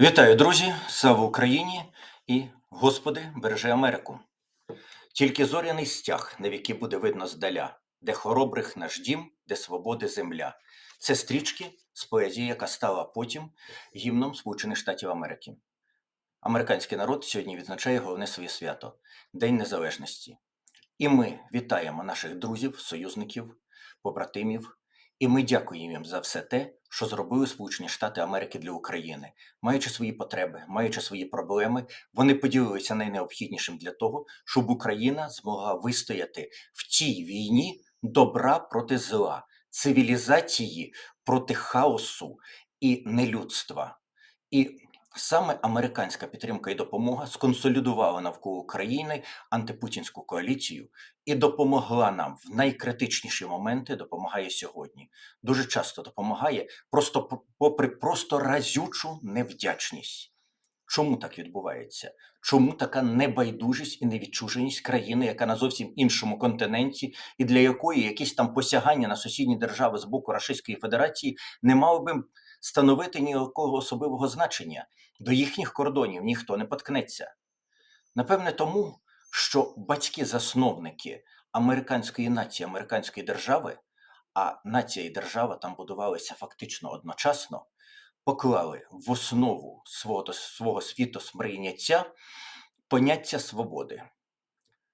Вітаю, друзі! Слава Україні і Господи, бережи Америку. Тільки зоряний стяг навіки буде видно здаля, де хоробрих наш дім, де свободи земля. Це стрічки з поезії, яка стала потім гімном Сполучених Штатів Америки. Американський народ сьогодні відзначає головне своє свято День Незалежності. І ми вітаємо наших друзів, союзників, побратимів, і ми дякуємо їм за все те, що зробили Сполучені Штати Америки для України. Маючи свої потреби, маючи свої проблеми, вони поділилися найнеобхіднішим для того, щоб Україна змогла вистояти в тій війні добра проти зла, цивілізації проти хаосу і нелюдства. І саме американська підтримка і допомога сконсолідувала навколо України антипутінську коаліцію і допомогла нам в найкритичніші моменти, допомагає сьогодні. Дуже часто допомагає, просто попри просто разючу невдячність. Чому так відбувається? Чому така небайдужість і невідчуженість країни, яка на зовсім іншому континенті, і для якої якісь там посягання на сусідні держави з боку Російської Федерації не мали би становити ніякого особливого значення? До їхніх кордонів ніхто не поткнеться. Напевне, тому, що батьки-засновники американської нації, американської держави, а нація і держава там будувалися фактично одночасно, поклали в основу свого, свого світосприйняття поняття свободи.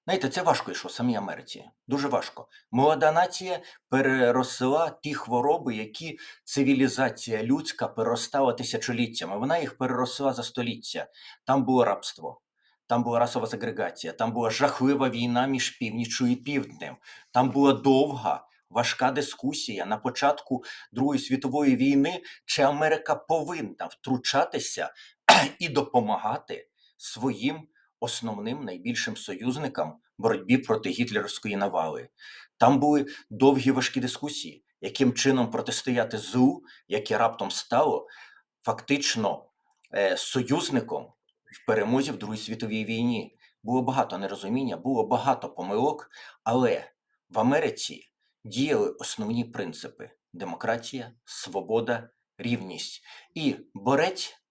Знаєте, це важко йшло самій Америці. Дуже важко. Молода нація переросла ті хвороби, які цивілізація людська переростала тисячоліттями. Вона їх переросла за століття. Там було рабство, там була расова сегрегація, там була жахлива війна між північчю і півднем, там була довга, важка дискусія на початку Другої світової війни, чи Америка повинна втручатися і допомагати своїм основним найбільшим союзникам боротьбі проти гітлерівської навали. Там були довгі важкі дискусії, яким чином протистояти злу, яке раптом стало фактично е, союзником в перемозі в Другій світовій війні. Було багато нерозуміння, було багато помилок, але в Америці діяли основні принципи: демократія, свобода, рівність. І борець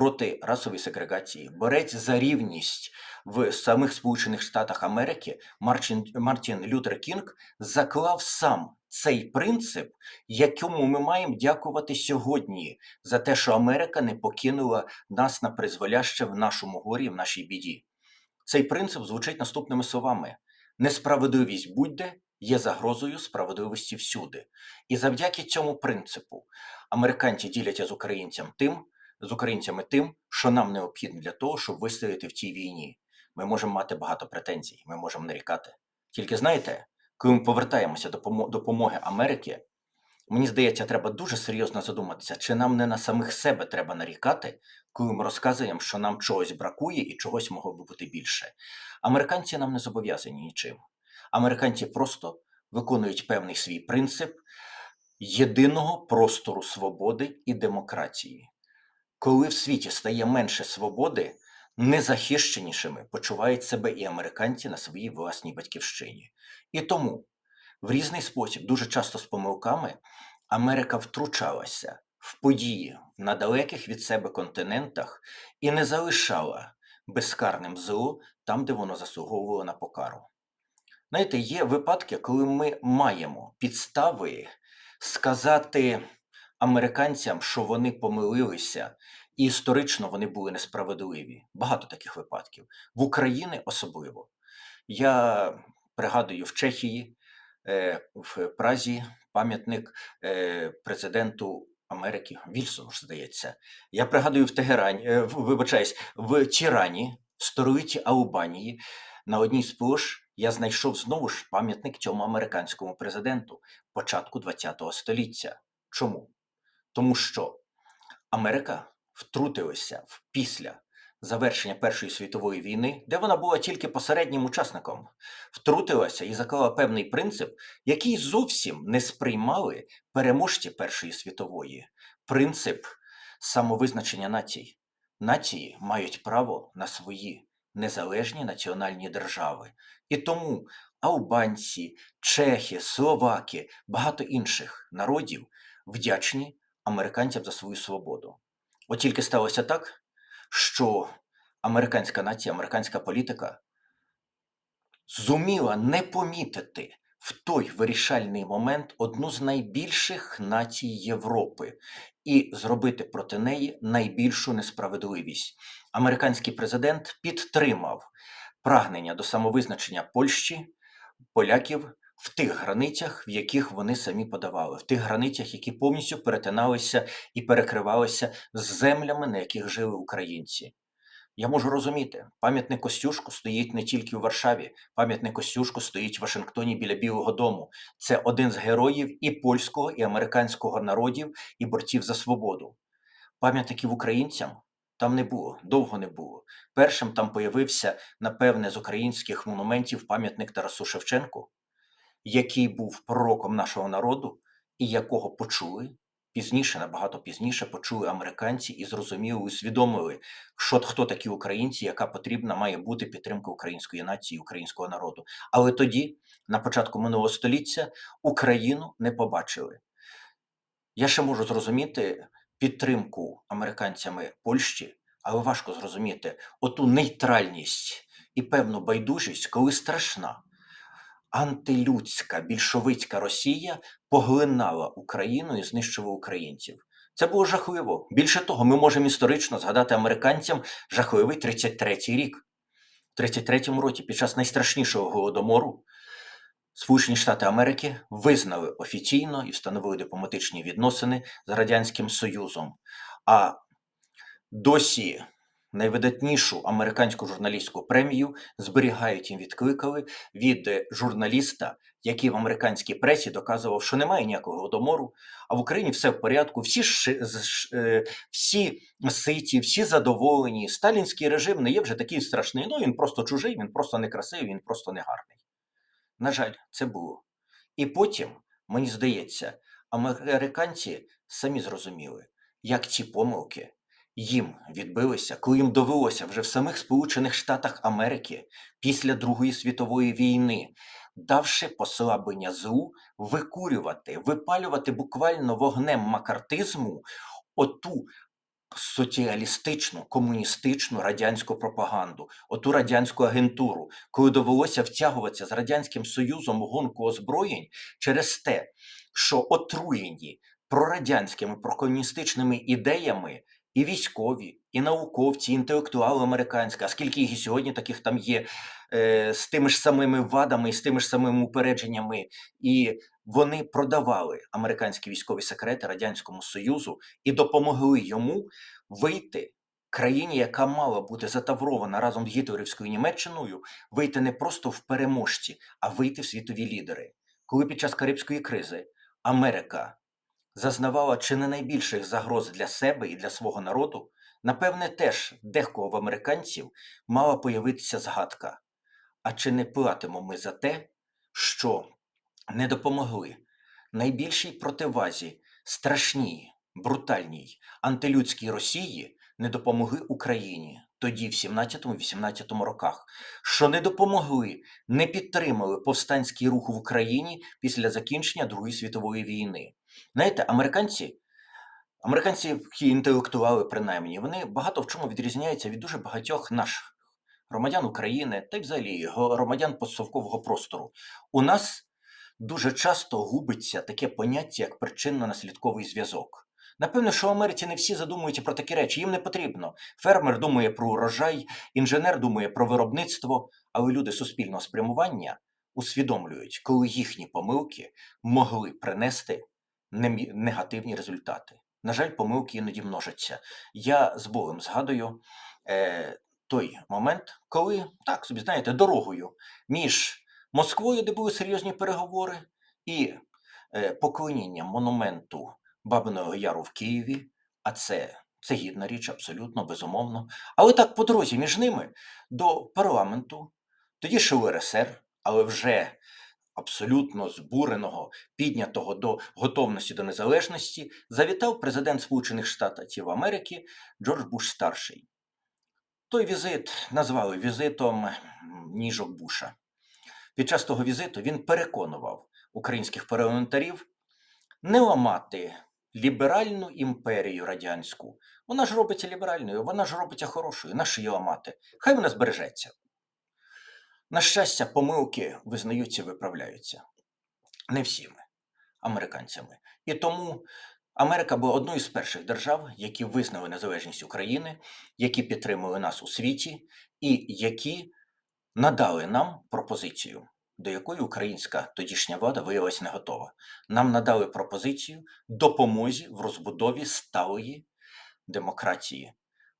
проти расової сегрегації, борець за рівність в самих Сполучених Штатах Америки Марчин, Мартін Лютер Кінг заклав сам цей принцип, якому ми маємо дякувати сьогодні за те, що Америка не покинула нас на призволяще в нашому горі, в нашій біді. Цей принцип звучить наступними словами: несправедливість будь-де є загрозою справедливості всюди. І завдяки цьому принципу американці діляться з українцям тим, з українцями тим, що нам необхідно для того, щоб вистояти в цій війні. Ми можемо мати багато претензій, ми можемо нарікати. Тільки знаєте, коли ми повертаємося до допомоги Америки, мені здається, треба дуже серйозно задуматися, чи нам не на самих себе треба нарікати, коли ми розказуємо, що нам чогось бракує і чогось могло би бути більше. Американці нам не зобов'язані нічим. Американці просто виконують певний свій принцип єдиного простору свободи і демократії. Коли в світі стає менше свободи, незахищенішими почувають себе і американці на своїй власній батьківщині. І тому в різний спосіб, дуже часто з помилками, Америка втручалася в події на далеких від себе континентах і не залишала безкарним зло там, де воно заслуговувало на покару. Знаєте, є випадки, коли ми маємо підстави сказати американцям, що вони помилилися, і історично вони були несправедливі. Багато таких випадків. В Україні особливо. Я пригадую в Чехії, е, в Празі пам'ятник е, президенту Америки Вільсону, ж здається. Я пригадую в Тегерані, е, вибачаюсь, в Тірані, в столиці Албанії, на одній з площ я знайшов знову ж пам'ятник цьому американському президенту початку ХХ століття. Чому? Тому що Америка втрутилася в після завершення Першої світової війни, де вона була тільки посереднім учасником, втрутилася і заклала певний принцип, який зовсім не сприймали переможці Першої світової принцип самовизначення націй. Нації мають право на свої незалежні національні держави. І тому албанці, чехи, словаки, багато інших народів вдячні американцям за свою свободу. От тільки сталося так, що американська нація, американська політика зуміла не помітити в той вирішальний момент одну з найбільших націй Європи і зробити проти неї найбільшу несправедливість. Американський президент підтримав прагнення до самовизначення Польщі, поляків в тих границях, в яких вони самі подавали, в тих границях, які повністю перетиналися і перекривалися з землями, на яких жили українці. Я можу розуміти, пам'ятник Костюшку стоїть не тільки у Варшаві, пам'ятник Костюшку стоїть в Вашингтоні біля Білого Дому. Це один з героїв і польського, і американського народів, і борців за свободу. Пам'ятників українцям там не було, довго не було. Першим там появився, напевне, з українських монументів пам'ятник Тарасу Шевченку, який був пророком нашого народу, і якого почули пізніше, набагато пізніше, почули американці і зрозуміли, усвідомили, що хто такі українці, яка потрібна має бути підтримка української нації, українського народу. Але тоді, на початку минулого століття, Україну не побачили. Я ще можу зрозуміти підтримку американцями Польщі, але важко зрозуміти оту нейтральність і певну байдужість, коли страшна антилюдська більшовицька Росія поглинала Україну і знищувала українців. Це було жахливо. Більше того, ми можемо історично згадати американцям жахливий 33-й рік. В 33-му році, під час найстрашнішого голодомору, Сполучені Штати Америки визнали офіційно і встановили дипломатичні відносини з Радянським Союзом. А досі найвидатнішу американську журналістську премію зберігають і відкликали від журналіста, який в американській пресі доказував, що немає ніякого голодомору, а в Україні все в порядку, всі ш- е, всі ситі, всі задоволені. Сталінський режим не є вже такий страшний. Ну він просто чужий, він просто некрасивий, він просто негарний. На жаль, це було. І потім, мені здається, американці самі зрозуміли, як ці помилки їм відбилися, коли їм довелося вже в самих Сполучених Штатах Америки після Другої світової війни, давши послаблення злу, викурювати, випалювати буквально вогнем макартизму оту соціалістичну, комуністичну радянську пропаганду, оту радянську агентуру, коли довелося втягуватися з Радянським Союзом у гонку озброєнь через те, що отруєні прорадянськими, прокомуністичними ідеями і військові, і науковці, і інтелектуали американські, а скільки їх і сьогодні таких там є, е, з тими ж самими вадами, і з тими ж самими упередженнями, і вони продавали американські військові секрети Радянському Союзу і допомогли йому вийти країні, яка мала бути затаврована разом з гітлерівською Німеччиною, вийти не просто в переможці, а вийти в світові лідери. Коли під час Карибської кризи Америка зазнавала чи не найбільших загроз для себе і для свого народу, напевне, теж декого в американців мала появитися згадка. А чи не платимо ми за те, що не допомогли найбільшій противазі страшній, брутальній антилюдській Росії не допомогли Україні тоді, в 17-18 роках, що не допомогли, не підтримали повстанський рух в Україні після закінчення Другої світової війни. Знаєте, американці, американці інтелектуали принаймні, вони багато в чому відрізняються від дуже багатьох наших громадян України та й взагалі громадян постсовкового простору. У нас дуже часто губиться таке поняття, як причинно-наслідковий зв'язок. Напевно, що в Америці не всі задумуються про такі речі, їм не потрібно. Фермер думає про урожай, інженер думає про виробництво, але люди суспільного спрямування усвідомлюють, коли їхні помилки могли принести негативні результати. На жаль, помилки іноді множаться. Я з болем згадую е, той момент, коли, так собі знаєте, дорогою між Москвою, де були серйозні переговори, і е, поклонінням монументу Бабиного Яру в Києві, а це, це гідна річ, абсолютно, безумовно. Але так по дорозі між ними до парламенту, тоді ще УРСР, але вже абсолютно збуреного, піднятого до готовності до незалежності, завітав президент Сполучених Штатів Америки Джордж Буш старший. Той візит назвали візитом ніжок Буша. Під час того візиту він переконував українських парламентарів не ламати ліберальну імперію радянську. Вона ж робиться ліберальною, вона ж робиться хорошою, нащо її ламати? Хай вона збережеться. На щастя, помилки визнаються виправляються. Не всіми американцями. І тому Америка була одною з перших держав, які визнали незалежність України, які підтримали нас у світі, і які надали нам пропозицію, до якої українська тодішня влада виявилась не готова. Нам надали пропозицію допомозі в розбудові сталої демократії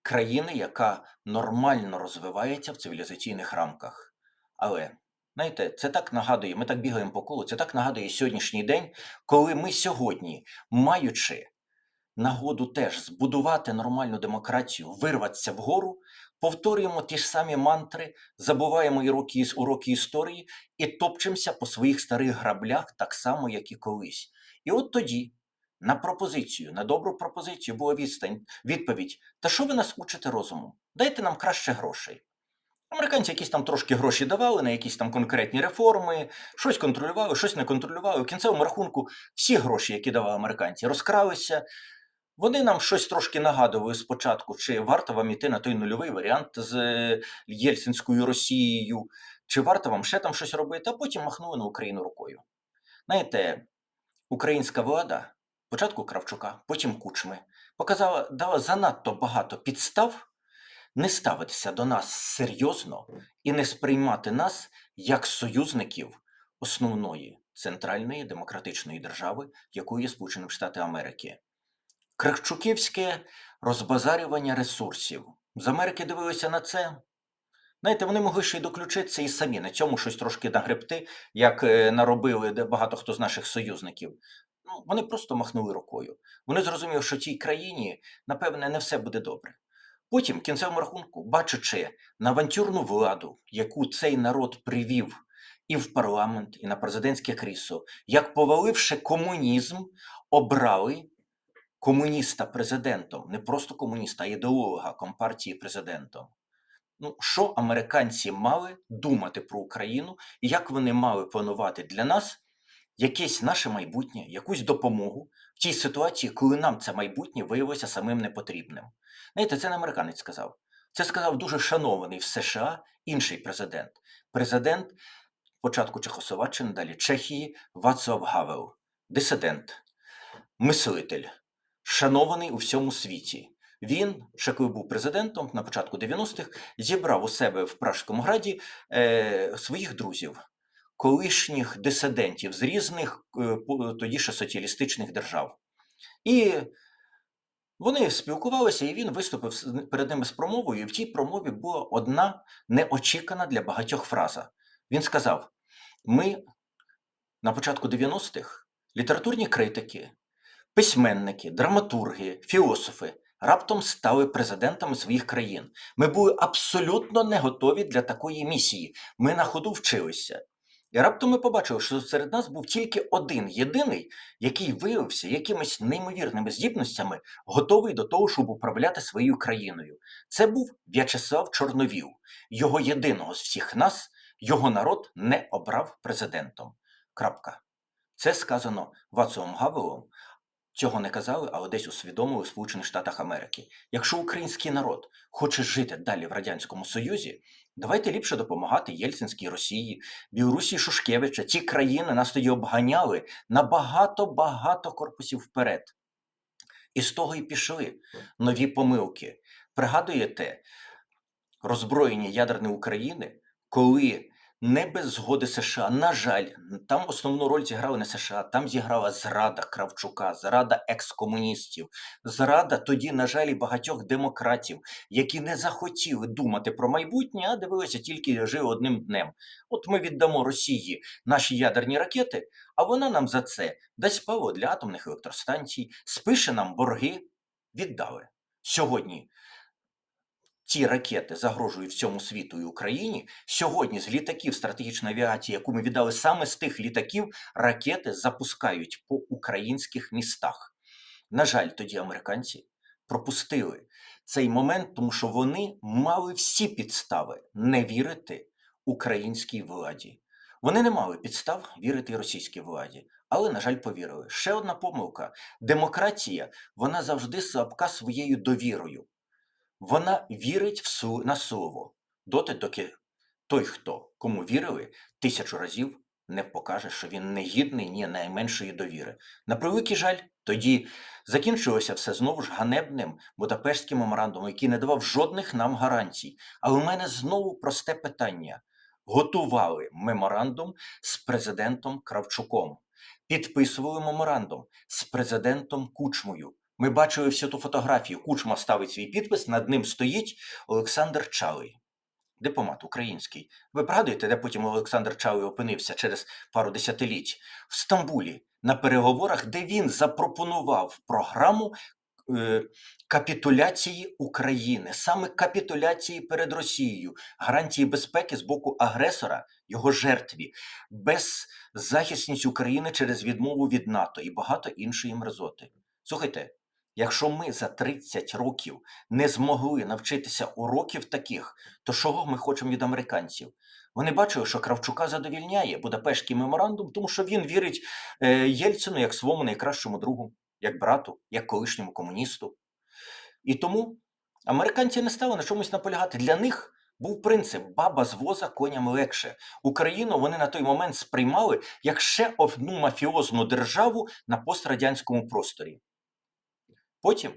країни, яка нормально розвивається в цивілізаційних рамках. Але знаєте, це так нагадує, ми так бігаємо по колу, це так нагадує сьогоднішній день, коли ми сьогодні, маючи нагоду теж збудувати нормальну демократію, вирватися вгору, повторюємо ті ж самі мантри, забуваємо уроки, уроки історії і топчемося по своїх старих граблях так само, як і колись. І от тоді. На пропозицію, на добру пропозицію була відстань, відповідь: Та що ви нас учите розуму? Дайте нам краще грошей. Американці якісь там трошки гроші давали на якісь там конкретні реформи, щось контролювали, щось не контролювали. У кінцевому рахунку всі гроші, які давали американці, розкралися. Вони нам щось трошки нагадували спочатку, чи варто вам іти на той нульовий варіант з Єльцинською Росією, чи варто вам ще там щось робити, а потім махнули на Україну рукою. Знаєте, українська влада, спочатку Кравчука, потім Кучми, показала, дала занадто багато підстав не ставитися до нас серйозно і не сприймати нас як союзників основної центральної демократичної держави, якою є Сполучені Штати Америки. Кравчуківське розбазарювання ресурсів. З Америки дивилися на це. Знаєте, вони могли ще й доключитися і самі на цьому щось трошки нагребти, як е, наробили де багато хто з наших союзників. Ну, вони просто махнули рукою. Вони зрозуміли, що цій країні, напевне, не все буде добре. Потім, в кінцевому рахунку, бачачи на авантюрну владу, яку цей народ привів і в парламент, і на президентське крісло, як поваливши комунізм, обрали комуніста президентом, не просто комуніста, а ідеолога компартії президентом. Ну, що американці мали думати про Україну, і як вони мали планувати для нас якесь наше майбутнє, якусь допомогу в тій ситуації, коли нам це майбутнє виявилося самим непотрібним. Знаєте, це не американець сказав. Це сказав дуже шанований в США інший президент. Президент спочатку Чехословаччини, далі Чехії Вацлав Гавел, дисидент, мислитель, шанований у всьому світі. Він, ще коли був президентом на початку 90-х, зібрав у себе в Пражському граді е, своїх друзів, колишніх дисидентів з різних е, тоді ще соціалістичних держав. І вони спілкувалися, і він виступив перед ними з промовою. І в тій промові була одна неочікана для багатьох фраза. Він сказав: ми на початку 90-х літературні критики, письменники, драматурги, філософи раптом стали президентами своїх країн. Ми були абсолютно не готові для такої місії. Ми на ходу вчилися. І раптом ми побачили, що серед нас був тільки один єдиний, який виявився якимись неймовірними здібностями, готовий до того, щоб управляти своєю країною. Це був В'ячеслав Чорновіл. Його єдиного з всіх нас, його народ не обрав президентом. Крапка. Це сказано Вацлавом Гавелом. Цього не казали, але десь усвідомили в Сполучених Штатах Америки. Якщо український народ хоче жити далі в Радянському Союзі, давайте ліпше допомагати Єльцинській Росії, Білорусі Шушкевича. Ці країни нас тоді обганяли на багато-багато корпусів вперед. І з того і пішли нові помилки. Пригадуєте роззброєння ядерної України, коли не без згоди США, на жаль, там основну роль зіграли не США, там зіграла зрада Кравчука, зрада екскомуністів, зрада тоді, на жаль, і багатьох демократів, які не захотіли думати про майбутнє, а дивилися тільки жили одним днем. От ми віддамо Росії наші ядерні ракети, а вона нам за це дасть паливо для атомних електростанцій, спише нам борги. Віддали. Сьогодні ті ракети загрожують всьому світу і Україні. Сьогодні з літаків стратегічної авіації, яку ми віддали саме з тих літаків, ракети запускають по українських містах. На жаль, тоді американці пропустили цей момент, тому що вони мали всі підстави не вірити українській владі. Вони не мали підстав вірити російській владі. але, на жаль, повірили. Ще одна помилка: демократія вона завжди слабка своєю довірою. Вона вірить в су- на слово доти, доки той, хто кому вірили, тисячу разів не покаже, що він не гідний ні найменшої довіри. На превеликий жаль, тоді закінчилося все знову ж ганебним Будапештським меморандумом, який не давав жодних нам гарантій. Але в мене знову просте питання: готували меморандум з президентом Кравчуком, підписували меморандум з президентом Кучмою. Ми бачили всю ту фотографію. Кучма ставить свій підпис, над ним стоїть Олександр Чалий, дипломат український. Ви пригадуєте, де потім Олександр Чалий опинився через пару десятиліть в Стамбулі на переговорах, де він запропонував програму е, капітуляції України, саме капітуляції перед Росією, гарантії безпеки з боку агресора, його жертві, беззахисність України через відмову від НАТО і багато іншої мерзоти. Слухайте, якщо ми за 30 років не змогли навчитися уроків таких, то чого ми хочемо від американців? Вони бачили, що Кравчука задовільняє Будапештський меморандум, тому що він вірить е, Єльцину як своєму найкращому другу, як брату, як колишньому комуністу. І тому американці не стали на чомусь наполягати. Для них був принцип баба з воза коням легше. Україну вони на той момент сприймали як ще одну мафіозну державу на пострадянському просторі. Потім,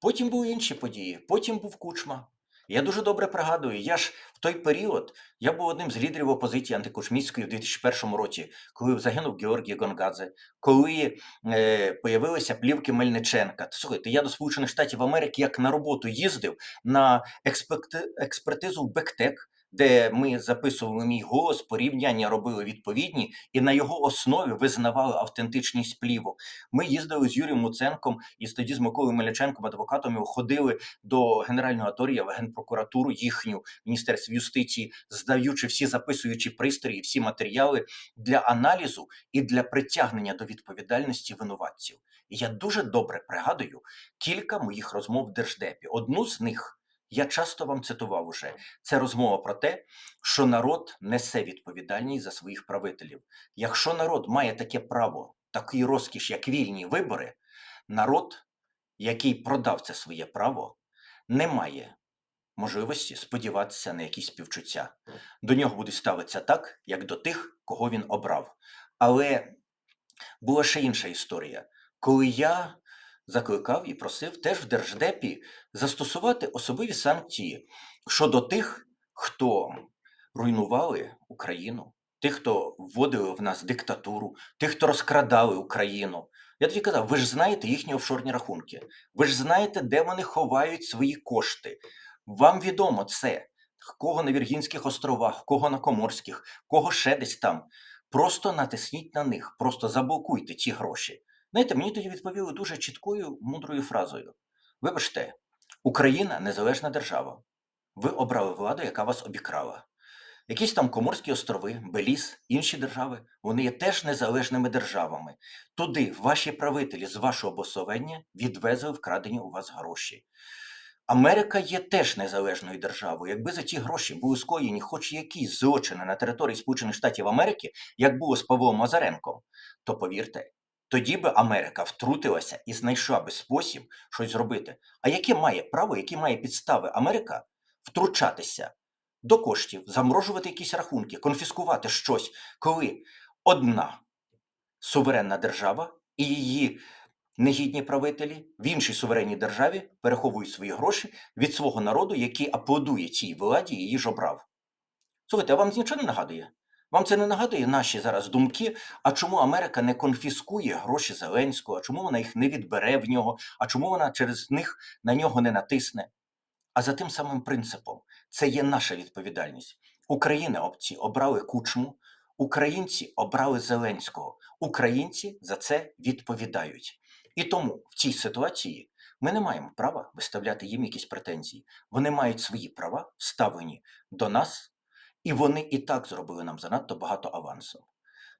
потім були інші події, потім був Кучма. Я дуже добре пригадую, я ж в той період я був одним з лідерів опозиції антикучмівської в 2001 році, коли загинув Георгій Гонгадзе, коли е, появилися плівки Мельниченка. Слухайте, я до Сполучених Штатів Америки як на роботу їздив на експерти, експертизу в Бектек, де ми записували мій голос, порівняння робили відповідні, і на його основі визнавали автентичність плівок. Ми їздили з Юрієм Луценком і тоді з Миколою Мельниченком, адвокатом, ходили до Генерального аторія в Генпрокуратуру їхню в Міністерстві юстиції, здаючи всі записуючі пристрої, всі матеріали для аналізу і для притягнення до відповідальності винуватців. Я дуже добре пригадую кілька моїх розмов в держдепі. Одну з них я часто вам цитував уже. Це розмова про те, що народ несе відповідальність за своїх правителів. Якщо народ має таке право, такий розкіш, як вільні вибори, народ, який продав це своє право, не має можливості сподіватися на якісь співчуття. До нього буде ставитися так, як до тих, кого він обрав. Але була ще інша історія, коли я закликав і просив теж в Держдепі застосувати особливі санкції щодо тих, хто руйнували Україну, тих, хто вводили в нас диктатуру, тих, хто розкрадали Україну. Я тоді казав, ви ж знаєте їхні офшорні рахунки, ви ж знаєте, де вони ховають свої кошти. Вам відомо це, кого на Віргінських островах, кого на Коморських, кого ще десь там. Просто натисніть на них, просто заблокуйте ті гроші. Знаєте, мені тоді відповіли дуже чіткою, мудрою фразою: Вибачте, Україна незалежна держава. Ви обрали владу, яка вас обікрала. Якісь там Коморські острови, Беліз, інші держави, вони є теж незалежними державами. Туди ваші правителі з вашого благословення відвезли вкрадені у вас гроші. Америка є теж незалежною державою. Якби за ті гроші були скоєні хоч якісь злочини на території Сполучених Штатів Америки, як було з Павлом Мазаренком, то повірте, тоді би Америка втрутилася і знайшла би спосіб щось зробити. А яке має право, які має підстави Америка втручатися до коштів, заморожувати якісь рахунки, конфіскувати щось, коли одна суверенна держава і її негідні правителі в іншій суверенній державі переховують свої гроші від свого народу, який аплодує цій владі і її ж обрав. Слухайте, а вам нічого не нагадує? Вам це не нагадує наші зараз думки, а чому Америка не конфіскує гроші Зеленського, а чому вона їх не відбере в нього, а чому вона через них на нього не натисне? А за тим самим принципом, це є наша відповідальність. Українці обрали кучму, українці обрали Зеленського, українці за це відповідають. І тому в цій ситуації ми не маємо права виставляти їм якісь претензії. Вони мають свої права вставлені до нас, і вони і так зробили нам занадто багато авансу.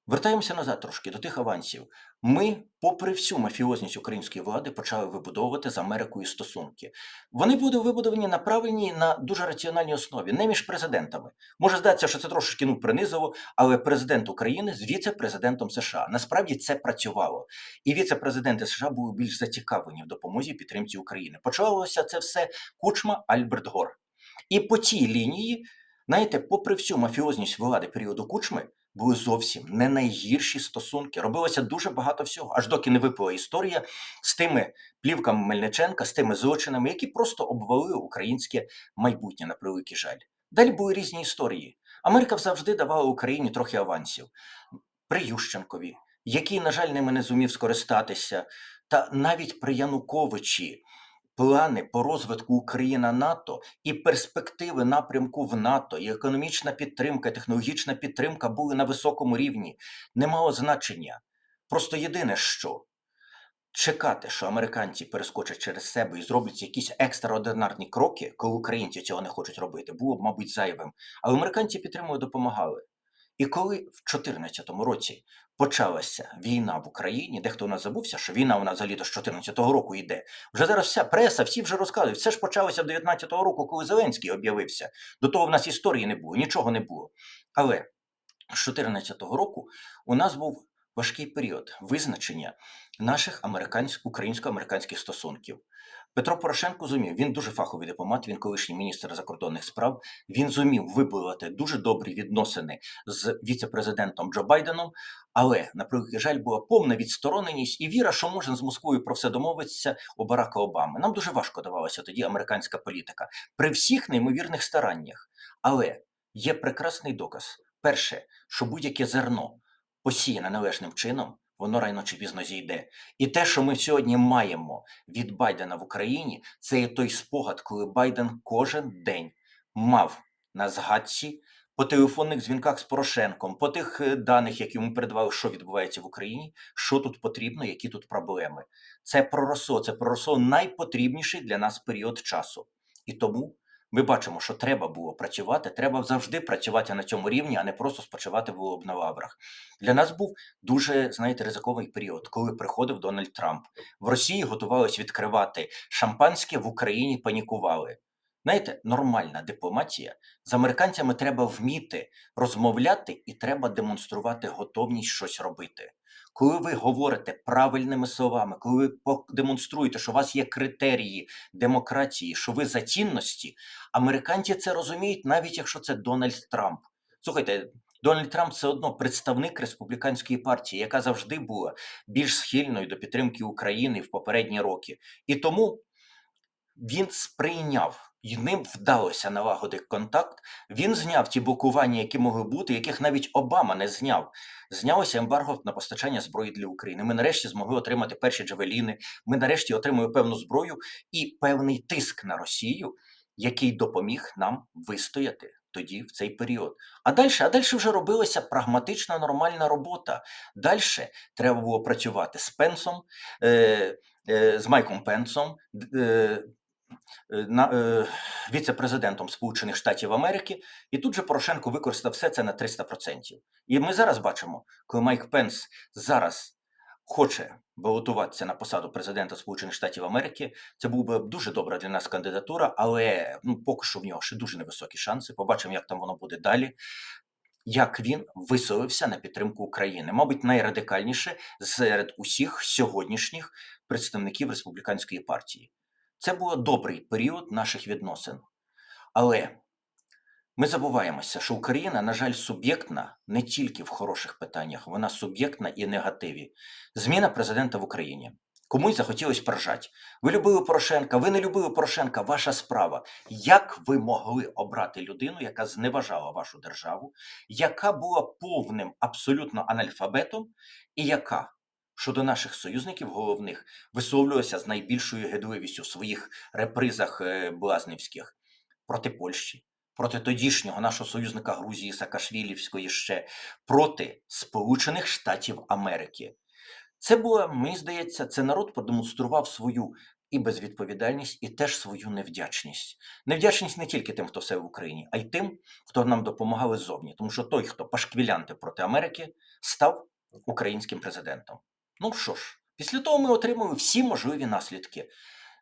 Вертаємося назад трошки до тих авансів. Ми, попри всю мафіозність української влади, почали вибудовувати з Америкою стосунки. Вони будуть вибудовані на правильній, на дуже раціональній основі, не між президентами. Може здатися, що це трошки ну, принизово, але президент України з віце-президентом США. Насправді це працювало. І віце-президенти США були більш зацікавлені в допомозі підтримці України. Почалося це все Кучма Альберт Гор. І по цій лінії, знаєте, попри всю мафіозність влади періоду Кучми, були зовсім не найгірші стосунки. Робилося дуже багато всього, аж доки не випала історія з тими плівками Мельниченка, з тими злочинами, які просто обвалили українське майбутнє на превеликий жаль. Далі були різні історії. Америка завжди давала Україні трохи авансів. При Ющенкові, який, на жаль, ними не зумів скористатися, та навіть при Януковичі плани по розвитку Україна НАТО і перспективи напрямку в НАТО, і економічна підтримка, і технологічна підтримка були на високому рівні. Не мало значення. Просто єдине, що чекати, що американці перескочать через себе і зроблять якісь екстраординарні кроки, коли українці цього не хочуть робити, було б, мабуть, зайвим. Але американці підтримували, допомагали. І коли в 2014 році почалася війна в Україні, дехто у нас забувся, що війна у нас взагалі до 2014 року йде. Вже зараз вся преса, всі вже розказують. Все ж почалося в 2019 року, коли Зеленський об'явився. До того в нас історії не було, нічого не було. Але з 2014 року у нас був важкий період визначення наших американсько українсько-американських стосунків. Петро Порошенко зумів, він дуже фаховий дипломат, він колишній міністр закордонних справ. Він зумів вибудувати дуже добрі відносини з віце-президентом Джо Байденом, але на превеликий жаль була повна відстороненість і віра, що можна з Москвою про все домовитися у Барака Обами. Нам дуже важко давалася тоді американська політика при всіх неймовірних стараннях. Але є прекрасний доказ: перше, що будь-яке зерно посіяне належним чином, воно рано чи пізно зійде. І те, що ми сьогодні маємо від Байдена в Україні, це є той спогад, коли Байден кожен день мав на згадці по телефонних дзвінках з Порошенком, по тих е, даних, які йому передавали, що відбувається в Україні, що тут потрібно, які тут проблеми. Це проросло, це проросло найпотрібніший для нас період часу. І тому ми бачимо, що треба було працювати, треба завжди працювати на цьому рівні, а не просто спочивати було на лаврах. Для нас був дуже, знаєте, ризиковий період, коли приходив Дональд Трамп. В Росії готувалися відкривати шампанське, в Україні панікували. Знаєте, нормальна дипломатія. З американцями треба вміти розмовляти і треба демонструвати готовність щось робити. Коли ви говорите правильними словами, коли ви демонструєте, що у вас є критерії демократії, що ви за цінності, американці це розуміють, навіть якщо це Дональд Трамп. Слухайте, Дональд Трамп все одно представник республіканської партії, яка завжди була більш схильною до підтримки України в попередні роки. І тому він сприйняв. І ним вдалося налагодити контакт. Він зняв ті блокування, які могли бути, яких навіть Обама не зняв. Знялося ембарго на постачання зброї для України. Ми нарешті змогли отримати перші джавеліни. Ми нарешті отримали певну зброю і певний тиск на Росію, який допоміг нам вистояти тоді в цей період. А далі, а далі вже робилася прагматична нормальна робота. Далі треба було працювати з Пенсом, е, е, з Майком Пенсом. Е, віце-президентом Сполучених Штатів Америки, і тут же Порошенко використав все це на 300%. І ми зараз бачимо, коли Майк Пенс зараз хоче балотуватися на посаду президента Сполучених Штатів Америки, це був би дуже добра для нас кандидатура, але ну, поки що в нього ще дуже невисокі шанси. Побачимо, як там воно буде далі. Як він висловився на підтримку України, мабуть, найрадикальніше серед усіх сьогоднішніх представників республіканської партії. Це був добрий період наших відносин. Але ми забуваємося, що Україна, на жаль, суб'єктна не тільки в хороших питаннях, вона суб'єктна і негативі. Зміна президента в Україні. Комусь захотілося поржати. Ви любили Порошенка, ви не любили Порошенка, ваша справа. Як ви могли обрати людину, яка зневажала вашу державу, яка була повним абсолютно анальфабетом, і яка щодо наших союзників головних висловлювався з найбільшою гидливістю в своїх репризах е, блазнівських проти Польщі, проти тодішнього нашого союзника Грузії Саакашвілівської ще проти Сполучених Штатів Америки. Це було, мені здається, це народ продемонстрував свою і безвідповідальність, і теж свою невдячність. Невдячність не тільки тим, хто все в Україні, а й тим, хто нам допомагав ззовні. Тому що той, хто пашквілянти проти Америки, став українським президентом. Ну що ж, після того ми отримали всі можливі наслідки.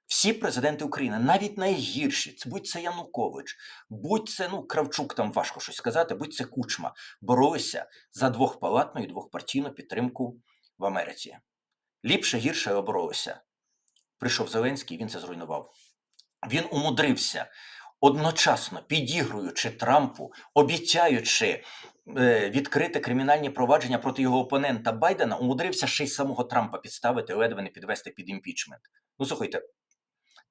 Всі президенти України, навіть найгірші, це будь це Янукович, будь це ну Кравчук, там важко щось сказати, будь це Кучма, боролися за двохпалатну і двохпартійну підтримку в Америці. Ліпше гірше оборолися. Прийшов Зеленський, він це зруйнував. Він умудрився одночасно підігруючи Трампу, обіцяючи е, відкрити кримінальні провадження проти його опонента Байдена, умудрився ще й самого Трампа підставити, ледве не підвести під імпічмент. Ну слухайте,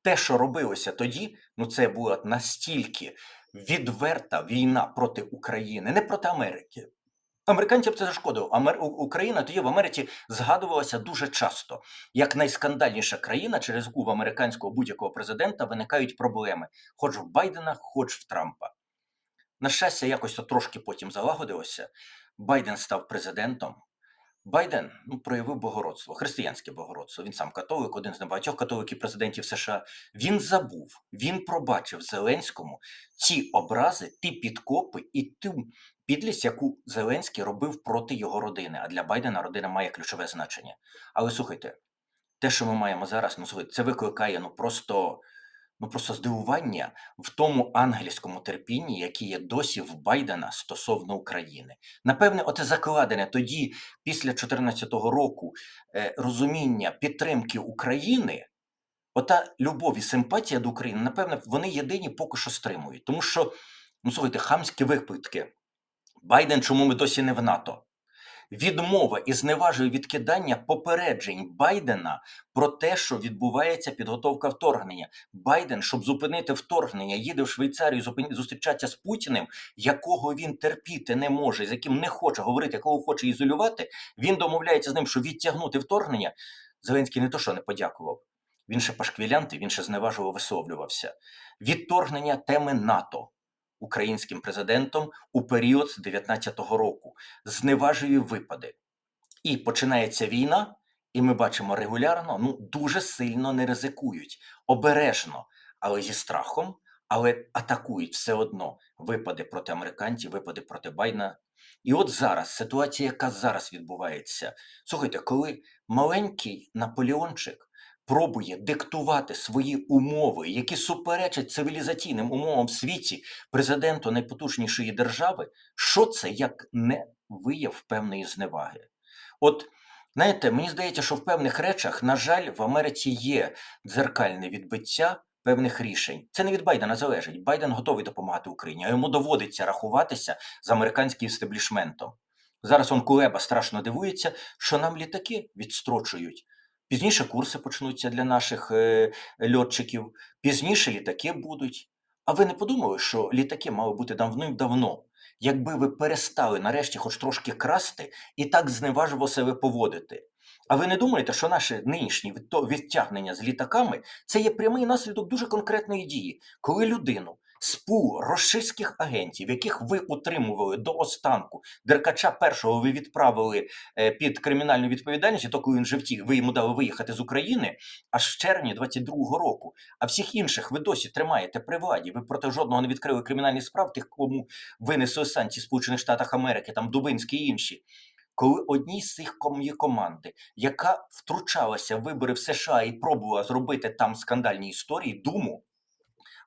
те, що робилося тоді, ну це була настільки відверта війна проти України, не проти Америки. Американцям це зашкодило. Амер... Україна тоді в Америці згадувалася дуже часто як найскандальніша країна, через яку в американського будь-якого президента виникають проблеми, хоч в Байдена, хоч в Трампа. На щастя, якось то трошки потім залагодилося. Байден став президентом. Байден ну, проявив богородство, християнське богородство. Він сам католик, один з небагатьох католиків президентів США. Він забув, він пробачив Зеленському ті образи, ті підкопи і ту підлість, яку Зеленський робив проти його родини. А для Байдена родина має ключове значення. Але слухайте, те, що ми маємо зараз, ну слухайте, це викликає ну просто, ну просто здивування в тому ангельському терпінні, яке є досі в Байдена стосовно України. Напевне, оте закладене тоді, після 2014 року, е, розуміння підтримки України. Ота любов і симпатія до України, напевне, вони єдині поки що стримують. Тому що, ну слухайте, хамські випадки. Байден, чому ми досі не в НАТО? Відмова і зневажує відкидання попереджень Байдена про те, що відбувається підготовка вторгнення. Байден, щоб зупинити вторгнення, їде в Швейцарію зустрічатися з Путіним, якого він терпіти не може, з яким не хоче говорити, якого хоче ізолювати. Він домовляється з ним, що відтягнути вторгнення. Зеленський не то, що не подякував. Він ще пашквілянти, він ще зневажливо висловлювався. Відторгнення теми НАТО українським президентом у період з 19-го року зневажливі випади. І починається війна, і ми бачимо регулярно, ну дуже сильно не ризикують, обережно, але зі страхом, але атакують все одно випади проти американців, випади проти Байдена. І от зараз ситуація, яка зараз відбувається. Слухайте, коли маленький Наполеончик пробує диктувати свої умови, які суперечать цивілізаційним умовам в світі президенту найпотужнішої держави, що це як не вияв певної зневаги? От знаєте, мені здається, що в певних речах, на жаль, в Америці є дзеркальне відбиття певних рішень. Це не від Байдена залежить. Байден готовий допомагати Україні, а йому доводиться рахуватися з американським стеблішментом. Зараз он Кулеба страшно дивується, що нам літаки відстрочують. Пізніше курси почнуться для наших е, льотчиків, пізніше літаки будуть. А ви не подумали, що літаки мали бути давним-давно, якби ви перестали нарешті хоч трошки красти і так зневажливо себе поводити? А ви не думаєте, що наше нинішнє відтягнення з літаками це є прямий наслідок дуже конкретної дії, коли людину пулу російських агентів, яких ви утримували до останку, Деркача першого ви відправили е, під кримінальну відповідальність, то коли він же втік, ви йому дали виїхати з України аж в червні 22-го року. А всіх інших ви досі тримаєте при владі. Ви проти жодного не відкрили кримінальні справ, тих, кому винесли санкції Сполучених Штатах Америки, там Дубинський і інші. Коли одній з цих ком- команди, яка втручалася в вибори в США і пробувала зробити там скандальні історії, думу,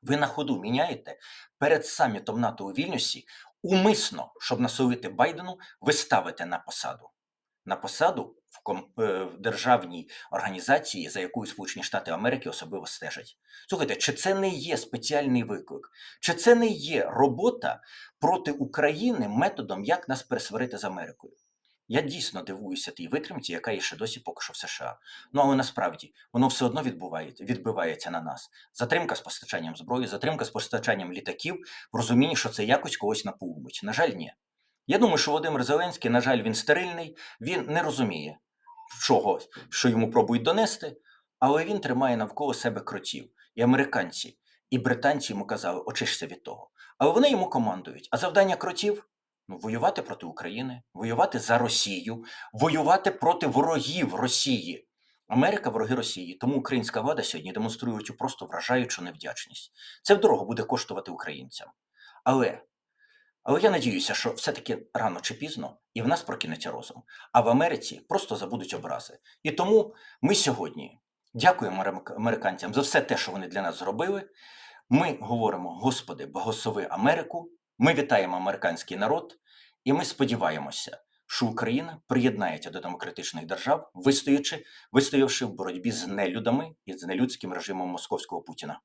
ви на ходу міняєте перед самітом НАТО у Вільнюсі умисно, щоб насолити Байдену, ви ставите на посаду. На посаду в, ком, е, в державній організації, за якою Сполучені Штати Америки особливо стежать. Слухайте, чи це не є спеціальний виклик? Чи це не є робота проти України методом, як нас пересварити з Америкою? Я дійсно дивуюся тій витримці, яка є ще досі поки що в США. Ну але насправді воно все одно відбувається, відбивається на нас. Затримка з постачанням зброї, затримка з постачанням літаків в розумінні, що це якось когось напугнуть. На жаль, ні. Я думаю, що Володимир Зеленський, на жаль, він стерильний, він не розуміє чого, що йому пробують донести, але він тримає навколо себе кротів. І американці, і британці йому казали, очишся від того. Але вони йому командують. А завдання кротів ну, воювати проти України, воювати за Росію, воювати проти ворогів Росії. Америка вороги Росії, тому українська влада сьогодні демонструє цю просто вражаючу невдячність. Це вдорого буде коштувати українцям. Але, але я надіюся, що все-таки рано чи пізно і в нас прокинеться розум, а в Америці просто забудуть образи. І тому ми сьогодні дякуємо американцям за все те, що вони для нас зробили. Ми говоримо: Господи, благослови Америку. Ми вітаємо американський народ, і ми сподіваємося, що Україна приєднається до демократичних держав, вистоячи, вистоявши в боротьбі з нелюдами і з нелюдським режимом московського Путіна.